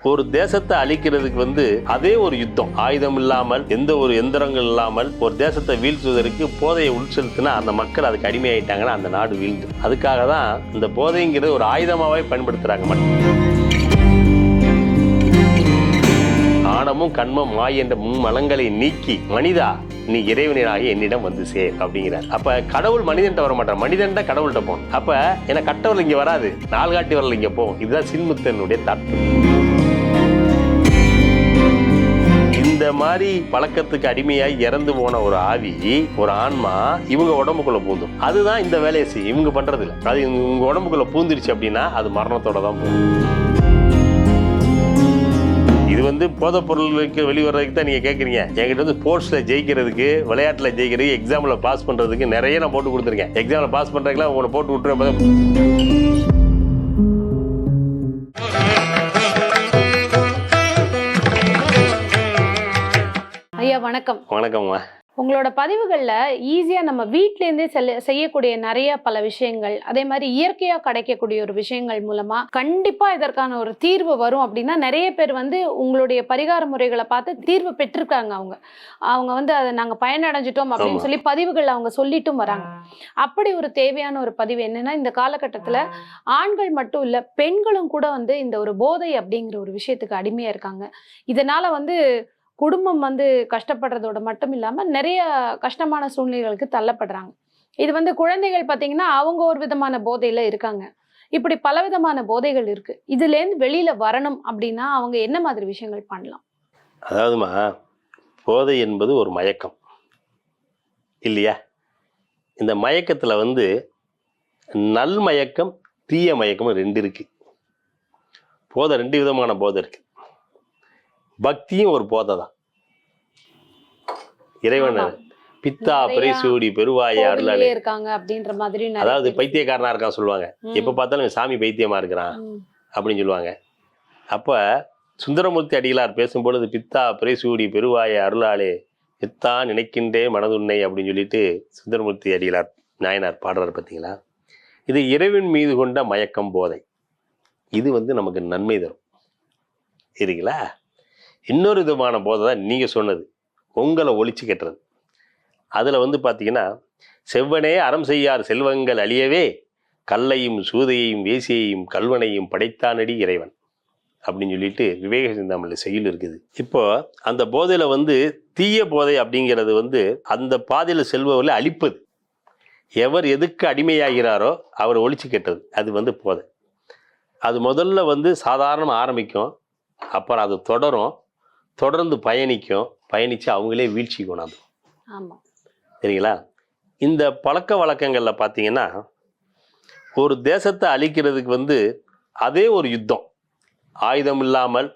ஒரு தேசத்தை அழிக்கிறதுக்கு வந்து அதே ஒரு யுத்தம். ஆயுதம் இல்லாமல் எந்த ஒரு எந்திரங்கள் இல்லாமல் ஒரு தேசத்தை வீழ்த்துவதற்கு போதையை உள்செலுத்தினா அந்த மக்கள் அதுக்கு அடிமையாயிட்டாங்கன்னா அந்த நாடு வீழ்ந்து. அதுக்காக தான் இந்த போதைங்கிறது ஒரு ஆயுதமாகவே பயன்படுத்துறாங்க மக்கள். ஆணமும் கண்மம் மாய் என்ற மும்மலங்களை நீக்கி மனிதா நீ இறைவனாகி என்னிடம் வந்து சேர் அப்படிங்கிறார். அப்ப கடவுள் மனிதன்ட்ட வர மாட்டார். மனிதன்ட்ட கடவுள்கிட்ட போகணும். அப்ப என கட்டவர்கள் இங்க வராது. நாள்காட்டி வரல இங்க போகும் இதுதான் சின்முத்தனுடைய தாற்பயம் இந்த மாதிரி பழக்கத்துக்கு அடிமையாய் இறந்து போன ஒரு ஆவி ஒரு ஆன்மா இவங்க உடம்புக்குள்ள பூந்தும். அதுதான் இந்த வேலையை செய்யும். இவங்க பண்றது இல்லை அது இவங்க உடம்புக்குள்ள பூந்துருச்சு அப்படின்னா அது மரணத்தோட தான் போகும். இது வந்து போதைப் பொருளுக்கு வெளிவரதுக்கு தான் நீங்க கேட்குறீங்க என்கிட்ட வந்து ஸ்போர்ட்ஸ்ல ஜெயிக்கிறதுக்கு விளையாட்டுல ஜெயிக்கிறதுக்கு எக்ஸாம்ல பாஸ் பண்றதுக்கு நிறைய நான் போட்டு கொடுத்துருக்கேன். எக்ஸாம்ல பாஸ் பண்றதுக்குலாம் உங்களை போட்டு விட்டுருவேன். வணக்கம். வணக்கம்மா. உங்களோட பதிவுகள்ல ஈஸியா நம்ம வீட்ல இருந்தே செல்ல செய்யக்கூடிய நிறைய பல விஷயங்கள் அதே மாதிரி இயற்கையா கிடைக்கக்கூடிய ஒரு விஷயங்கள் மூலமா கண்டிப்பா இதற்கான ஒரு தீர்வு வரும் அப்படின்னா நிறைய பேர் வந்து உங்களுடைய பரிகார முறைகளை பார்த்து தீர்வு பெற்றிருக்காங்க அவங்க. அவங்க வந்து அதை நாங்க பயனடைஞ்சிட்டோம் அப்படின்னு. சொல்லி பதிவுகள் அவங்க சொல்லிட்டும் வராங்க. அப்படி ஒரு தேவையான ஒரு பதிவு என்னன்னா இந்த காலகட்டத்துல ஆண்கள் மட்டும் இல்ல பெண்களும் கூட வந்து இந்த ஒரு போதை அப்படிங்கிற ஒரு விஷயத்துக்கு அடிமையா இருக்காங்க. இதனால வந்து குடும்பம் வந்து கஷ்டப்படுறதோட மட்டும் இல்லாமல் நிறைய கஷ்டமான சூழ்நிலைகளுக்கு தள்ளப்படுறாங்க. இது வந்து குழந்தைகள் பார்த்தீங்கன்னா அவங்க ஒரு விதமான போதையில் இருக்காங்க. இப்படி பலவிதமான போதைகள் இருக்குது இதுலேருந்து வெளியில் வரணும் அப்படின்னா அவங்க என்ன மாதிரி விஷயங்கள் பண்ணலாம்? அதாவதுமா போதை என்பது ஒரு மயக்கம். இல்லையா? இந்த மயக்கத்தில் வந்து நல் மயக்கம் தீய மயக்கம் ரெண்டு இருக்குது போதை ரெண்டு விதமான போதை இருக்குது பக்தியும் ஒரு போதை தான். இறைவன். பித்தா பிரைசூடி பெருவாய அருளாளே. இருக்காங்க அப்படின்ற மாதிரி அதாவது. பைத்தியக்காரனா இருக்கான் சொல்லுவாங்க. எப்ப பார்த்தாலும் சாமி பைத்தியமா இருக்கிறான் அப்படின்னு சொல்லுவாங்க. அப்ப சுந்தரமூர்த்தி அடிகளார் பேசும்பொழுது பித்தா பிரேசூடி பெருவாய அருளாளே எத்தா நினைக்கின்றே மனதுன்னை அப்படின்னு சொல்லிட்டு சுந்தரமூர்த்தி அடிகளார் நாயனார் பாடுறார் பார்த்தீங்களா? இது இறைவன் மீது கொண்ட மயக்கம் போதை. இது வந்து நமக்கு நன்மை தரும். சரிங்களா இன்னொரு விதமான போதை தான் நீங்கள் சொன்னது. உங்களை ஒழிச்சு கட்டுறது. அதில் வந்து பார்த்தீங்கன்னா செவ்வனே அறம் செய்யார் செல்வங்கள் அழியவே கல்லையும் சூதையையும் வேசியையும் கல்வனையும் படைத்தானடி இறைவன். அப்படின்னு சொல்லிட்டு விவேக சிந்தாமணில் செயல் இருக்குது. இப்போ அந்த போதையில் வந்து தீய போதை அப்படிங்கிறது வந்து அந்த பாதையில் செல்பவர்களை அழிப்பது. எவர் எதுக்கு அடிமையாகிறாரோ அவர் ஒழிச்சு கெட்டது அது வந்து போதை. அது முதல்ல வந்து சாதாரணமாக ஆரம்பிக்கும். அப்புறம் அது தொடரும். தொடர்ந்து பயணிக்கும் பயணித்து அவங்களே வீழ்ச்சி கொண்டாந்து ஆமா. சரிங்களா? இந்த பழக்க வழக்கங்களில் பார்த்தீங்கன்னா ஒரு தேசத்தை அழிக்கிறதுக்கு வந்து அதே ஒரு யுத்தம். ஆயுதம் இல்லாமல்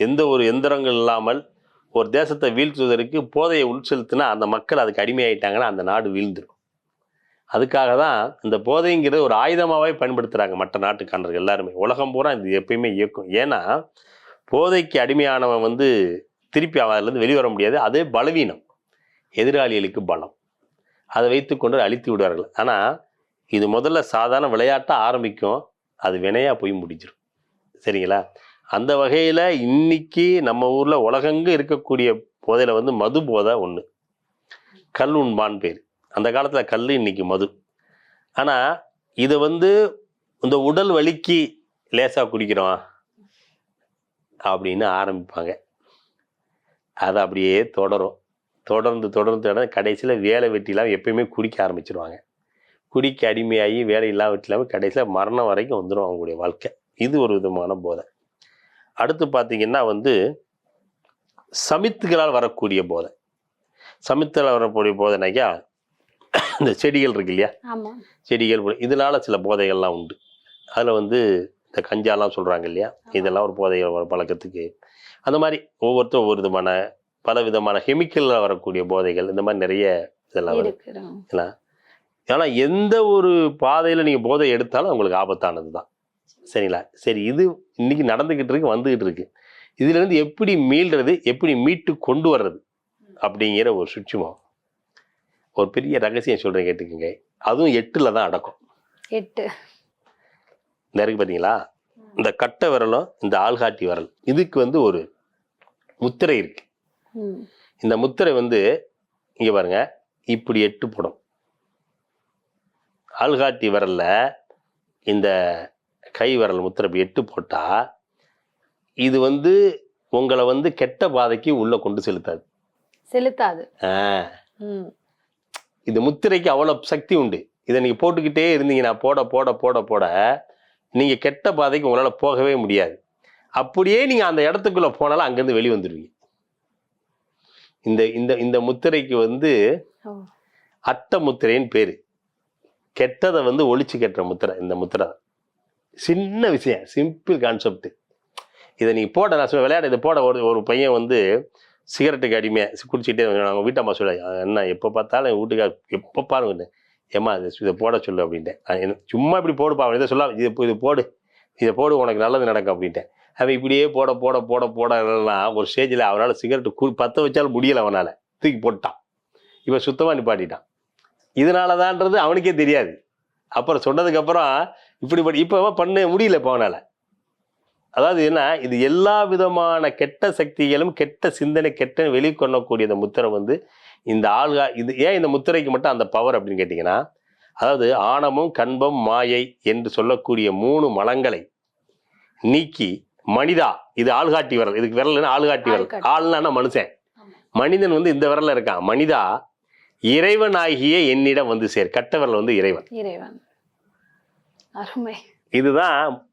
எந்த ஒரு எந்திரங்கள் இல்லாமல் ஒரு தேசத்தை வீழ்த்துவதற்கு போதையை உட்செலுத்தினா அந்த மக்கள் அதுக்கு அடிமையாயிட்டாங்கன்னா அந்த நாடு வீழ்ந்துடும் அதுக்காக தான் இந்த போதைங்கிறது ஒரு ஆயுதமாகவே பயன்படுத்துகிறாங்க மற்ற நாட்டுக்காரர்கள் எல்லாருமே. உலகம் பூரா இது எப்பயுமே இயக்கும். ஏன்னா போதைக்கு அடிமையானவன் வந்து திருப்பி அவன் அதுலேருந்து வெளிவர முடியாது. அதே பலவீனம். எதிராளிகளுக்கு பலம். அதை வைத்துக்கொண்டு அழித்து விடுவார்கள். ஆனால் இது முதல்ல சாதாரண விளையாட்டாக ஆரம்பிக்கும். அது வினையாக போய் முடிஞ்சிடும் சரிங்களா? அந்த வகையில் இன்னைக்கு நம்ம ஊரில் உலகெங்கு இருக்கக்கூடிய போதையில் வந்து மது போதை ஒன்று கல் உண்பான் பேர். அந்த காலத்தில் கல் இன்னைக்கு மது. ஆனால் இதை வந்து இந்த உடல் வலிக்கு லேசாக குடிக்கிறோம் அப்படின்னு ஆரம்பிப்பாங்க. அது அப்படியே தொடரும். தொடர்ந்து தொடர்ந்து தொடர்ந்து கடைசியில் வேலை வெட்டிலாம் எப்பயுமே குடிக்க ஆரம்பிச்சிருவாங்க. குடிக்க அடிமையாகி வேலை இல்லாம வெட்டி இல்லாமல் கடைசியில் மரணம் வரைக்கும் வந்துடும் அவங்களுடைய வாழ்க்கை. இது ஒரு விதமான போதை. அடுத்து பார்த்தீங்கன்னா வந்து சமித்துகளால் வரக்கூடிய போதை. சமித்துகளால் வரக்கூடிய போதைனாக்கா இந்த செடிகள் இருக்கு இல்லையா? செடிகள் இதனால சில போதைகள்லாம் உண்டு. அதில் வந்து இந்த கஞ்சாலாம் சொல்கிறாங்க இல்லையா? இதெல்லாம் ஒரு போதைகள் பழக்கத்துக்கு அந்த மாதிரி ஒவ்வொருத்தரும் ஒவ்வொரு விதமான பல விதமான கெமிக்கலில் வரக்கூடிய போதைகள் இந்த மாதிரி நிறைய இதெல்லாம் வருது. ஆனால் எந்த ஒரு பாதையில் நீங்கள் போதை எடுத்தாலும் உங்களுக்கு ஆபத்தானது தான். சரிங்களா? சரி இது இன்னைக்கு நடந்துக்கிட்டு இருக்கு வந்துக்கிட்டு இருக்கு. இதுலேருந்து எப்படி மீள்றது எப்படி மீட்டு கொண்டு வர்றது அப்படிங்கிற ஒரு சுட்சுமம் ஒரு பெரிய ரகசியம் சொல்கிறேன் கேட்டுக்கோங்க. அதுவும் எட்டில் தான் அடக்கும். எட்டு. இந்த இருக்கு பார்த்தீங்களா இந்த கட்டை விரலும் இந்த ஆள்காட்டி விரல் இதுக்கு வந்து ஒரு முத்திரை இருக்கு. ம். இந்த முத்திரை வந்து இங்க பாருங்க இப்படி எட்டு போடும். ஆள்காட்டி விரல்ல இந்த கை விரல் முத்திரை இப்படி எட்டு போட்டா இது வந்து உங்களை வந்து கெட்ட பாதைக்கு உள்ள கொண்டு செலுத்தாது. செலுத்தாது. இது முத்திரைக்கு அவ்வளவு சக்தி உண்டு. இதை நீங்க போட்டுக்கிட்டே இருந்தீங்கன்னா போட போட போட போட நீங்க கெட்ட பாதைக்கு உங்களால போகவே முடியாது. அப்படியே நீங்க அந்த இடத்துக்குள்ள போனாலும் அங்கிருந்து வெளியே வந்துடுவீங்க இந்த இந்த இந்த முத்திரைக்கு வந்து. அட்ட முத்திரைன்னு பேரு. கெட்டதை வந்து ஒழிச்சு கட்டுற முத்திரை இந்த முத்திரை சின்ன விஷயம் சிம்பிள் கான்செப்ட் இதை நீங்க போட நான் சொல்ல விளையாட இதை போட. ஒரு ஒரு பையன் வந்து சிகரெட்டுக்கு அடிமையாக குடிச்சிட்டே அவங்க வீட்டம்மா சொல்ல என்ன எப்போ பார்த்தாலும் என் வீட்டுக்கார் எப்போ பாருங்க ஏம்மா இது இதை போட சொல்லு அப்படின்ட்டேன். சும்மா இப்படி போடுப்பா அவன் இதை சொல்ல இது இது போடு இதை போடு உனக்கு நல்லது நடக்கும் அப்படின்ட்டேன். அவன் இப்படியே போட போட போட போட ஒரு ஸ்டேஜில் அவனால் சிகரெட்டு கு பற்ற வச்சாலும் முடியல அவனால். தூக்கி போட்டான் இவன் சுத்தமாக நிப்பாட்டிட்டான். இதனால தான்றது அவனுக்கே தெரியாது. அப்புறம் சொன்னதுக்கப்புறம் இப்படி படி இப்போ அவன் பண்ண முடியல இப்போ அவனால். அதாவது என்ன? இது எல்லா விதமான கெட்ட சக்திகளும் கெட்ட சிந்தனை கெட்ட வெளிக்கொள்ளக்கூடிய இந்த முத்திரை வந்து இந்த ஆள்கா இது ஏன் இந்த முத்திரைக்கு மட்டும் அந்த பவர் அப்படின்னு கேட்டிங்கன்னா அதாவது ஆணமும் கண்பம் மாயை என்று சொல்லக்கூடிய மூணு மலங்களை நீக்கி மனிதா இது ஆள்காட்டி விரல் இதுக்கு விரல்னா ஆள்காட்டி விரல். ஆள்னா மனுஷன். மனிதன் வந்து இந்த விரல்ல இருக்கான் மனிதா இறைவனாகிய என்னிடம் வந்து சேர். கட்ட விரல் வந்து இறைவன். இறைவன். அருமை. இதுதான்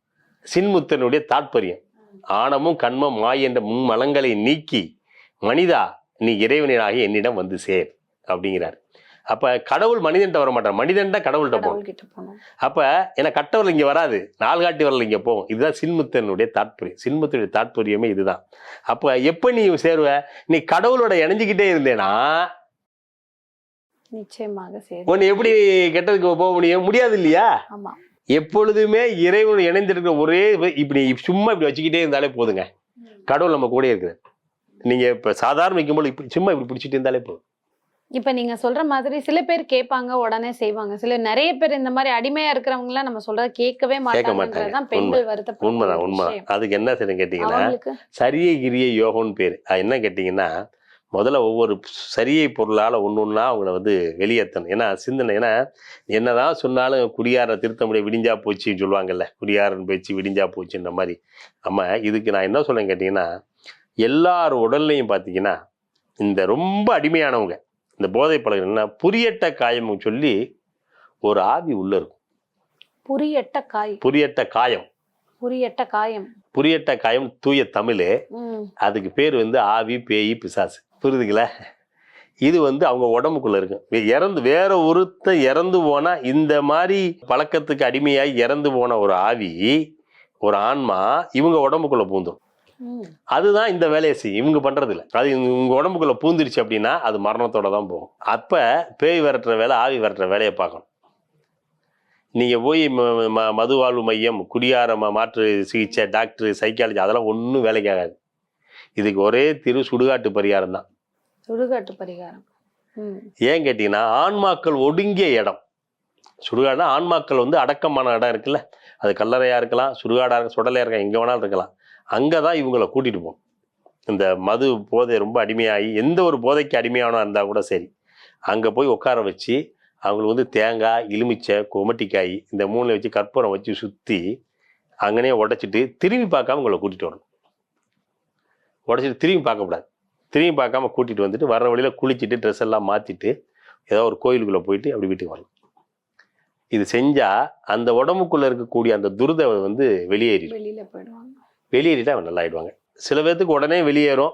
சின்முத்தனுடைய தாற்பயம். ஆணமும் கண்மம் மாய் என்ற மும்மலங்களை நீக்கி மனிதா நீ இறைவனாகி என்னிடம் வந்து சேர் அப்படிங்கிறார். அப்ப கடவுள் மனிதன்ட்ட வர மாட்டார் மனிதன்ட்ட கடவுள்கிட்ட போனோம் அப்ப ஏன்னா கட்டவரல் இங்க வராது. நாள்காட்டி வரல் இங்க போகும். இதுதான் சின்முத்தனுடைய தாற்பயம். சின்முத்தனுடைய தாற்பயமே இதுதான். அப்ப எப்ப நீ சேருவ? நீ கடவுளோட இணைஞ்சுக்கிட்டே இருந்தேனா? நிச்சயமாக உன்னை எப்படி கெட்டதுக்கு போக முடியும்? முடியாது இல்லையா? எப்பொழுதுமே இறைவன் இணைந்திருக்கிற ஒரே இப்படி சும்மா இப்படி வச்சுக்கிட்டே இருந்தாலே போதுங்க. கடவுள் நம்ம கூட இருக்குது. நீங்க இப்ப சாதாரண வைக்கும்போது இப்படி சும்மா இப்படி பிடிச்சிட்டு இருந்தாலே போதும். இப்ப நீங்க சொல்ற மாதிரி சில பேர் கேட்பாங்க உடனே செய்வாங்க. சில நிறைய பேர் இந்த மாதிரி அடிமையா இருக்கிறவங்க எல்லாம் நம்ம சொல்றத கேட்கவே மாட்டாங்க. பெண்கள் வருத்தப்படும் உண்மைதான் விஷயம். அதுக்கு என்ன செய்யணும் கேட்டீங்கன்னா சரியை கிரிய யோகம்னு பேர். அது என்ன கேட்டிங்கன்னா முதல்ல ஒவ்வொரு சரியை பொருளால் ஒன்று ஒன்றா அவங்கள வந்து வெளியேற்றணும். ஏன்னா சிந்தனை ஏன்னா என்னதான் சொன்னாலும் குடியார திருத்த முடிய விடிஞ்சா போச்சுன்னு சொல்லுவாங்கல்ல. குடியாரன் பேச்சு விடிஞ்சா போச்சுன்ற மாதிரி. நம்ம இதுக்கு நான் என்ன சொல்றேன் கேட்டிங்கன்னா எல்லார் உடல்லையும் பார்த்தீங்கன்னா இந்த ரொம்ப அடிமையானவங்க இந்த போதை பழக்கம் என்ன புரியட்ட காயம் சொல்லி ஒரு ஆவி உள்ள இருக்கும். புரியட்ட காய் புரியட்ட காயம். புரியட்ட காயம். புரியட்ட காயம் தூய தமிழ். அதுக்கு பேர் வந்து ஆவி பேய் பிசாசு. புரியுதுங்களா? இது வந்து அவங்க உடம்புக்குள்ள இருக்கு. இறந்து வேற ஒருத்தன் இறந்து போனா இந்த மாதிரி பழக்கத்துக்கு அடிமையாகி இறந்து போன ஒரு ஆவி ஒரு ஆன்மா இவங்க உடம்புக்குள்ள பூந்துரும். ம் அதுதான் இந்த வேலையை செய்யும். இவங்க பண்றது இல்ல அது இவங்க உடம்புக்குள்ள பூந்துருச்சு அப்படின்னா அது மரணத்தோட தான் போகும். அப்ப பேய் விரட்டுற வேலை ஆவி விரட்டுற வேலையை பார்க்கணும். நீங்க போய் ம- மதுவாழ்வு மையம் குடியார மாற்று சிகிச்சை டாக்டர் சைக்காலஜி அதெல்லாம் ஒன்றும் வேலைக்கு ஆகாது. இதுக்கு ஒரே திரு சுடுகாட்டு பரிகாரம் தான். சுடுகாட்டு பரிகாரம். ஏன் கேட்டீங்கன்னா ஆன்மாக்கள் ஒடுங்கிய இடம். சுடுகாடுனா ஆன்மாக்கள் வந்து அடக்கமான இடம் இருக்குல்ல. அது கல்லறையா இருக்கலாம் சுடுகாடா இருக்க சுடலையா இருக்கலாம் எங்க வேணாலும் இருக்கலாம். அங்கே தான் இவங்களை கூட்டிகிட்டு போகணும் இந்த மது போதை ரொம்ப அடிமையாகி எந்த ஒரு போதைக்கு அடிமையானோ இருந்தால் கூட சரி. அங்கே போய் உட்கார வச்சு அவங்களுக்கு வந்து தேங்காய் எலுமிச்சை கொமட்டிக்காய் இந்த மூணில் வச்சு கற்பூரம் வச்சு சுற்றி அங்கனே உடைச்சிட்டு திரும்பி பார்க்காம உங்களை கூட்டிகிட்டு வரணும். உடச்சிட்டு திரும்பி பார்க்கக்கூடாது. திரும்பி பார்க்காம கூட்டிகிட்டு வந்துட்டு வர வழியில் குளிச்சுட்டு ட்ரெஸ் எல்லாம் மாற்றிட்டு ஏதோ ஒரு கோயிலுக்குள்ளே போயிட்டு அப்படி வீட்டுக்கு வரணும். இது செஞ்சால் அந்த உடம்புக்குள்ளே இருக்கக்கூடிய அந்த துரிதை வந்து வெளியேறி வெளியில் போயிடும். வெளியேறிட்டு அவன் நல்லாயிடுவாங்க. சில பேர்த்துக்கு உடனே வெளியேறும்.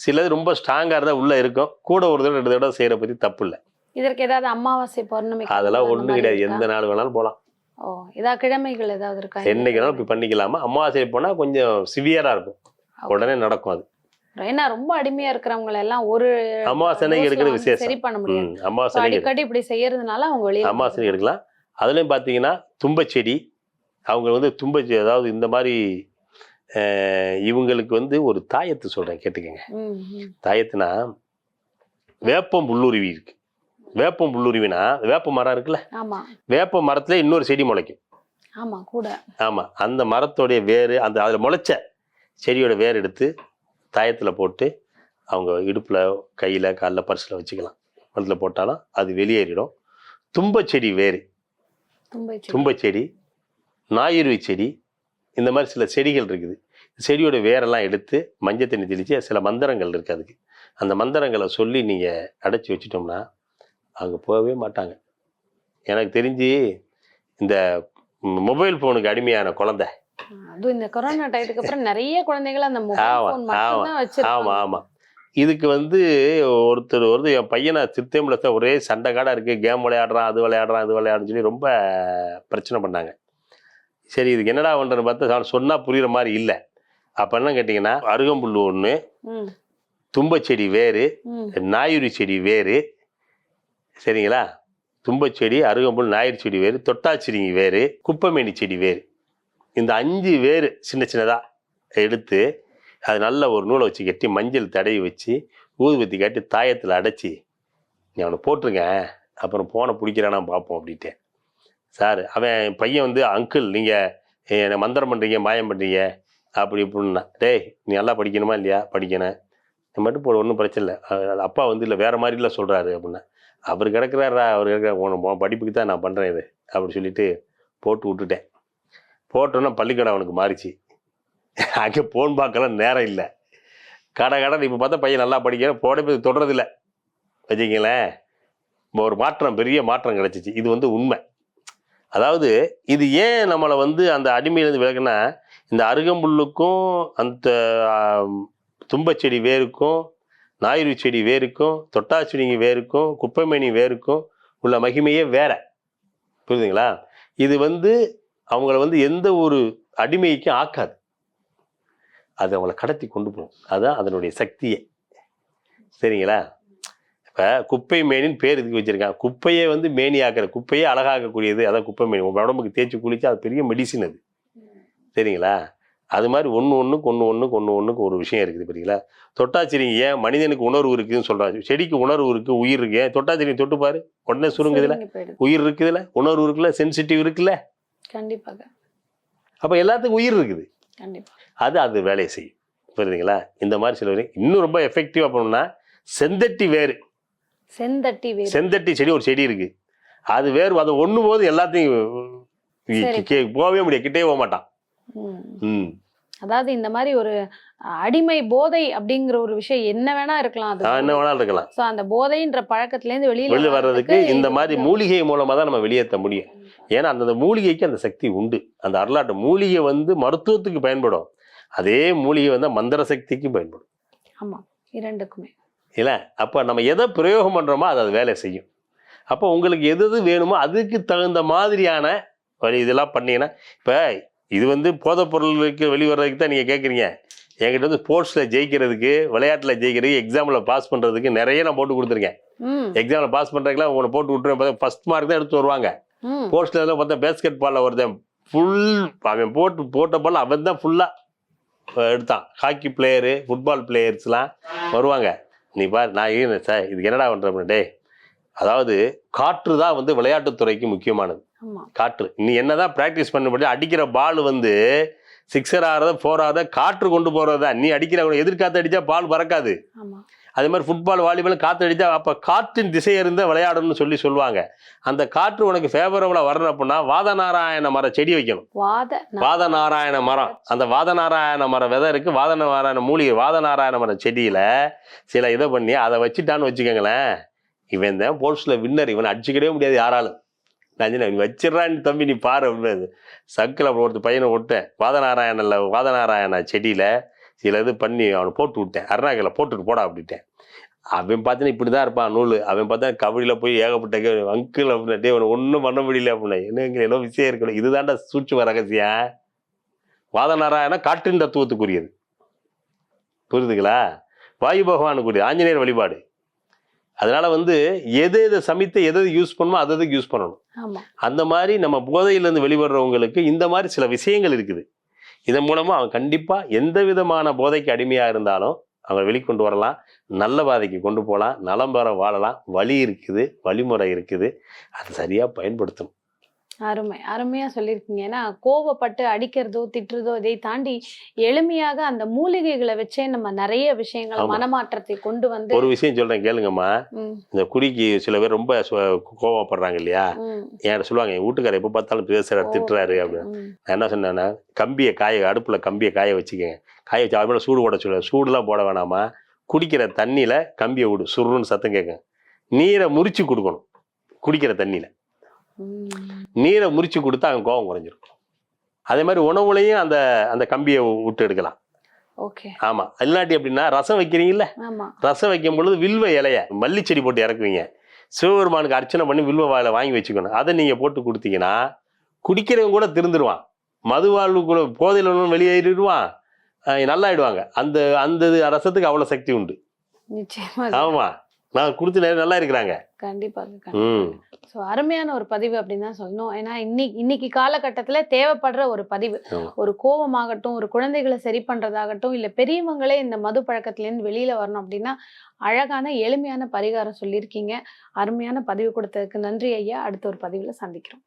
சிலது ரொம்ப ஸ்ட்ராங்கா இருந்தா உள்ள இருக்கும். கூட ஒரு தடவை ரெண்டு தடவை செய்யற பத்தி தப்பு இல்லை இதற்கு ஏதாவது அமாவாசை பௌர்ணமி அதெல்லாம் மாதிரி கிடையாது? எந்த நாள் வேணாலும் போகலாம் ஓ ஏதாவது கிழமைகள் ஏதாவது இருக்கா? என்னைக்கு வேணாலும் இப்படி பண்ணிக்கலாமா? அமாவாசை போனா கொஞ்சம் சிவியரா இருக்கும். உடனே நடக்கும் அது. ஏன்னா ரொம்ப அடிமையா இருக்கிறவங்க எல்லாம் ஒரு அமாவாசை எடுக்கிறது வந்து சரி விசேஷம் பண்ண முடியாது. ம், So, அமாவாசை அடிக்கடி இப்படி செய்யறதுனால அவங்க வெளியில அமாவாசை எடுக்கலாம். அதுலயும் பார்த்தீங்கன்னா தும்பச்செடி அவங்க வந்து தும்பச்செடி அதாவது இந்த மாதிரி இவங்களுக்கு வந்து ஒரு தாயத்து சொல்றேன் கேட்டுக்கங்க. தாயத்துனா வேப்பம் புல்லுருவி இருக்கு. வேப்பம் புல்லுருவினா வேப்ப மரம் இருக்குல்ல? ஆமா. வேப்ப மரத்துல இன்னொரு செடி முளைக்கும். ஆமா கூட. ஆமாம் அந்த மரத்தோடைய வேர் அந்த அதில் முளைச்ச செடியோட வேர் எடுத்து தாயத்தில் போட்டு அவங்க இடுப்பில் கையில் காலில் பர்ஸில் வச்சுக்கலாம். மரத்தில் போட்டாலும் அது வெளியேறிடும். தும்பச்செடி வேர் தும்பை செடி. தும்பச்செடி நாயுருவி செடி இந்த மாதிரி சில செடிகள் இருக்குது. செடியோட வேரெல்லாம் எடுத்து மஞ்சள் தண்ணி தெளித்து சில மந்திரங்கள் இருக்குது அதுக்கு. அந்த மந்திரங்களை சொல்லி நீங்கள் அடைச்சி வச்சிட்டோம்னா அவங்க போகவே மாட்டாங்க. எனக்கு தெரிஞ்சு இந்த மொபைல் ஃபோனுக்கு அடிமையான குழந்தை. அதுவும் இந்த கொரோனா டயத்துக்கு அப்புறம் நிறைய குழந்தைகள் அந்த ஆமாம் ஆமாம் இதுக்கு வந்து ஒருத்தர் வந்து என் பையனை திருத்தேம்பலத்தை ஒரே சண்டை காடாக இருக்குது கேம் விளையாடுறான் அது விளையாடுறான் இது விளையாடுன்னு சொல்லி ரொம்ப பிரச்சனை பண்ணாங்க. சரி இதுக்கு என்னடா பண்ணுறேன்னு பார்த்தா சொன்னால் புரியுற மாதிரி இல்லை. அப்போ என்ன கேட்டிங்கன்னா அருகம்புல் ஒன்று தும்பச்செடி வேறு. நாயுரி செடி வேறு சரிங்களா? தும்பச்செடி அருகம்புல் நாயுரி செடி வேறு தொட்டாச்சிரிங்கி வேறு குப்பைமேனி செடி வேறு. இந்த அஞ்சு வேறு சின்ன சின்னதாக எடுத்து அது நல்ல ஒரு நூலை வச்சு கட்டி மஞ்சள் தடவி வச்சு ஊதுபத்தி காட்டி தாயத்தில் அடைச்சி நீ அவனை போட்டிருங்க அப்புறம் போனை பிடிக்கிறானா பார்ப்போம் அப்படின்ட்டு சார் அவன் என் பையன் வந்து அங்கிள் நீங்கள் என்னை மந்திரம் பண்ணுறீங்க மாயம் பண்ணுறீங்க அப்படி இப்படின்னா டேய் நீ நல்லா படிக்கணுமா இல்லையா? படிக்கணும் நீ மட்டும் போட ஒன்றும் பிரச்சனை இல்லை. அப்பா வந்து இல்லை வேறு மாதிரிலாம் சொல்கிறாரு அப்படின்னா அவர் கிடக்கிறாரா அவர் கிடக்கிற உன் படிப்புக்கு தான் நான் பண்ணுறேன் இது அப்படி சொல்லிட்டு போட்டு விட்டுட்டேன். போட்டோன்னா பள்ளிக்கடை அவனுக்கு மாறிச்சு. அங்கே போன் பார்க்கலாம் நேரம் இல்லை. கடை கடை இப்போ பார்த்தா பையன் நல்லா படிக்கிறேன் போட போய் தொடறதில்ல. ஒரு மாற்றம் பெரிய மாற்றம் கிடச்சிச்சு. இது வந்து உண்மை. அதாவது இது ஏன் நம்மளை வந்து அந்த அடிமையிலேருந்து விலகுனா இந்த அருகம்புல்லுக்கும் அந்த தும்பச்செடி வேருக்கும் ஞாயிறு செடி வேருக்கும் தொட்டாச்செடிங்க வேருக்கும் குப்பைமேனி வேருக்கும் உள்ள மகிமையே வேற. புரியுதுங்களா? இது வந்து அவங்கள வந்து எந்த ஒரு அடிமைக்கும் ஆக்காது. அது அவங்கள கடத்தி கொண்டு போகும். அதுதான் அதனுடைய சக்தியே. சரிங்களா? இப்போ குப்பை மேனின்னு பேர் இதுக்கு வச்சிருக்காங்க. குப்பையை வந்து மேனி ஆக்கிற குப்பையே அழகாக்கக்கூடியது அதான் குப்பை மேனி. உங்க உடம்புக்கு தேய்ச்சி குளிச்சா அது பெரிய மெடிசின் அது. சரிங்களா? அது மாதிரி ஒன்று ஒன்றுக்கு ஒன்று ஒன்றுக்கு ஒன்று ஒன்றுக்கு ஒரு விஷயம் இருக்குது சரிங்களா தொட்டாச்சிரிங்க ஏன் மனிதனுக்கு உணர்வு இருக்குதுன்னு சொல்கிறாங்க செடிக்கு உணர்வு இருக்குது உயிர் இருக்கு. ஏன் தொட்டாச்சிரிங்க தொட்டு பாரு. உடனே சுருங்குதுல. உயிர் இருக்குதுல. உணர்வு இருக்குல்ல சென்சிட்டிவ் இருக்குல்ல கண்டிப்பாக. அப்போ எல்லாத்துக்கும் உயிர் இருக்குது. அது அது வேலையை செய்யும். புரியுதுங்களா? இந்த மாதிரி சில இன்னும் ரொம்ப எஃபெக்டிவாக பண்ணணும்னா செந்தட்டி வேறு. செந்தட்டி செந்தட்டி செடி ஒரு செடி இருக்கு. அது வேறு அதை ஒண்ணு போது எல்லாத்தையும் போகவே முடியாது. கிட்டே போக மாட்டான். அதாவது இந்த மாதிரி ஒரு அடிமை போதை அப்படிங்கிற ஒரு விஷயம் என்ன வேணா இருக்கலாம் அது. என்ன வேணாலும் இருக்கலாம். சோ அந்த போதைன்ற பழக்கத்துல இருந்து வெளியில வெளில வர்றதுக்கு இந்த மாதிரி மூலிகை மூலமா தான் நம்ம வெளியேற்ற முடியும். ஏன்னா அந்தந்த மூலிகைக்கு அந்த சக்தி உண்டு. அந்த அருளாட்டு மூலிகை வந்து மருத்துவத்துக்கு பயன்படும். அதே மூலிகை வந்து மந்திர சக்திக்கு பயன்படும். ஆமா இரண்டுக்குமே. இல்ல? அப்ப நம்ம எதை பிரயோகம் பண்றோமோ அது அது வேலை செய்யும். அப்போ உங்களுக்கு எது எது வேணுமோ அதுக்கு தகுந்த மாதிரியான வழி இதெல்லாம் பண்ணீங்கன்னா இப்போ இது வந்து போதைப் பொருளுக்கு வெளிவரதுக்கு தான் நீங்கள் கேட்குறீங்க என்கிட்ட வந்து ஸ்போர்ட்ஸில் ஜெயிக்கிறதுக்கு விளையாட்டில் ஜெயிக்கிறதுக்கு எக்ஸாமில் பாஸ் பண்ணுறதுக்கு நிறைய நான் போட்டு கொடுத்துருக்கேன். எக்ஸாமில் பாஸ் பண்ணுறதுக்குலாம் உங்களை போட்டு விட்டுருவேன் பார்த்தா ஃபஸ்ட் மார்க் தான் எடுத்து வருவாங்க. ஸ்போர்ட்ஸில் எல்லாம் பார்த்தா பேஸ்கெட் பாலில் ஒருத்தன் ஃபுல் அவன் போட்டு போட்ட பால் அவன் தான் ஃபுல்லாக எடுத்தான். ஹாக்கி பிளேயரு ஃபுட்பால் பிளேயர்ஸ்லாம் வருவாங்க. நீ பார் நான் ஏன் சார் இதுக்கு என்னடா பண்ணுறேன் டே அதாவது காற்று தான் வந்து விளையாட்டுத்துறைக்கு முக்கியமானது. காற்று. நீ என்னதான் ப்ராக்டிஸ் பண்ண அடிக்கிற பால் வந்து சிக்ஸர் ஆகிறத ஃபோர் ஆகிறத காற்று கொண்டு போகிறதா நீ அடிக்கிற எதிர்காத்து அடித்தா பால் பறக்காது. அதே மாதிரி ஃபுட்பால் வாலிபால் காற்று அடித்தா அப்போ காற்றின் திசை அறிந்த விளையாடணும்னு சொல்லி சொல்லுவாங்க. அந்த காற்று உனக்கு ஃபேவரபுளாக வரணும் அப்படின்னா வாதநாராயண மர செடி வைக்கணும். வாத நா- வாதநாராயண மரம். அந்த வாதநாராயண மரம் விதை இருக்கு. வாதநாராயண மூலிகை வாதநாராயண மர செடியில சில இதை பண்ணி அதை வச்சுட்டான்னு வச்சுக்கோங்களேன். இவன் தான் போல்ஸில் வின்னர் இவனை அடிச்சுக்கிடவே முடியாது யாராலும். சொன்னேன், நீ வச்சிடறான்னு தம்பி நீ பாரு அப்படின்னு. சக்கில் ஒருத்தர் பையனை விட்டேன் வாதநாராயணில் வாதநாராயண செடியில் சில இது பண்ணி அவனை போட்டு விட்டேன். அருணாக்கில் போட்டுட்டு போடா அப்படின்ட்டேன். அவன் பார்த்தீங்கன்னா இப்படி தான் இருப்பான் நூல். அவன் பார்த்தா கபடியில் போய் ஏகப்பட்ட அங்கிள் அப்படின்னு டே அவனை ஒன்றும் பண்ண முடியல அப்படின்னு என்னங்க ஏதோ விஷயம் இருக்கணும். இதுதான்டா சூட்சும ரகசியம். வாதநாராயண காற்றின் தத்துவத்துக்குரியது. புரியுதுங்களா? வாயு பகவானுக்குரியது. ஆஞ்சநேயர் வழிபாடு. அதனால வந்து எது எதை சமைத்து எதை யூஸ் பண்ணணுமோ அதை எதுக்கு யூஸ் பண்ணணும். அந்த மாதிரி நம்ம போதையிலேருந்து வெளிவர்றவங்களுக்கு இந்த மாதிரி சில விஷயங்கள் இருக்குது. இதன் மூலமாக அவன் கண்டிப்பாக எந்த விதமான போதைக்கு அடிமையாக இருந்தாலும் அவங்க வெளிக்கொண்டு வரலாம். நல்ல பாதைக்கு கொண்டு போகலாம் நலம் பெற வாழலாம். வழி இருக்குது வழிமுறை இருக்குது. அதை சரியாக பயன்படுத்தணும். அருமை அருமையா சொல்லியிருக்கீங்க. ஏன்னா கோவப்பட்டு அடிக்கிறதோ திட்டுறதோ இதை தாண்டி எளிமையாக அந்த மூலிகைகளை வச்சே நம்ம நிறைய விஷயங்கள். மனமாற்றத்தை கொண்டு வந்து ஒரு விஷயம் சொல்றேன் கேளுங்கம்மா. இந்த குடிக்கு சில பேர் ரொம்ப கோவப்படுறாங்க இல்லையா? என்கிட்ட சொல்லுவாங்க என் வீட்டுக்காரர் எப்போ பார்த்தாலும் பேசுறாரு. திட்டுறாரு அப்படின்னு. நான் என்ன சொன்னேன்னா கம்பியை காய அடுப்புல கம்பியை காய வச்சுக்கங்க. காய வச்சு அது மேல சூடு போட சொல்ல சூடுலாம் போட வேணாமா? குடிக்கிற தண்ணியில கம்பியை விடு சுருன்னு சத்தம் கேட்கும். நீரை முறிச்சு கொடுக்கணும் குடிக்கிற தண்ணியில. நீரை முறிச்சு கொடுத்தா அவன் கோவம் குறைஞ்சிரும். அதே மாதிரி உணவுலையும் அந்த அந்த கம்பியை விட்டு எடுக்கலாம். ஓகே. ஆமா. இல்லாட்டி எப்படின்னா ரசம் வைக்கிறீங்கல்ல? ரசம் வைக்கும் பொழுது வில்வ இலைய மல்லி செடி போட்டு இறக்குவீங்க. சிவபெருமானுக்கு அர்ச்சனை பண்ணி வில்வ வாழை வாங்கி வச்சுக்கணும். அதை நீங்க போட்டு கொடுத்தீங்கன்னா குடிக்கிறவன் கூட திருந்துருவான். மது வாழ்வுக்குள்ள போதையில் வெளியேறிடுவான். நல்லாயிடுவாங்க. அந்த அந்த ரசத்துக்கு அவ்வளவு சக்தி உண்டு. ஆமா. நான் கொடுத்து நிறைய நல்லா இருக்கிறாங்க. கண்டிப்பாக ஸோ அருமையான ஒரு பதிவு அப்படின்னு தான் சொல்லணும். ஏன்னா இன்னைக்கு இன்னைக்கு காலகட்டத்துல தேவைப்படுற ஒரு பதிவு. ஒரு கோபமாகட்டும் ஒரு குழந்தைகளை சரி பண்றதாகட்டும் இல்ல பெரியவங்களே இந்த மது பழக்கத்துலேருந்து வெளியில வரணும் அப்படின்னா அழகான எளிமையான பரிகாரம் சொல்லியிருக்கீங்க. அருமையான பதிவு கொடுத்ததுக்கு நன்றி ஐயா. அடுத்த ஒரு பதிவுல சந்திக்கிறோம்.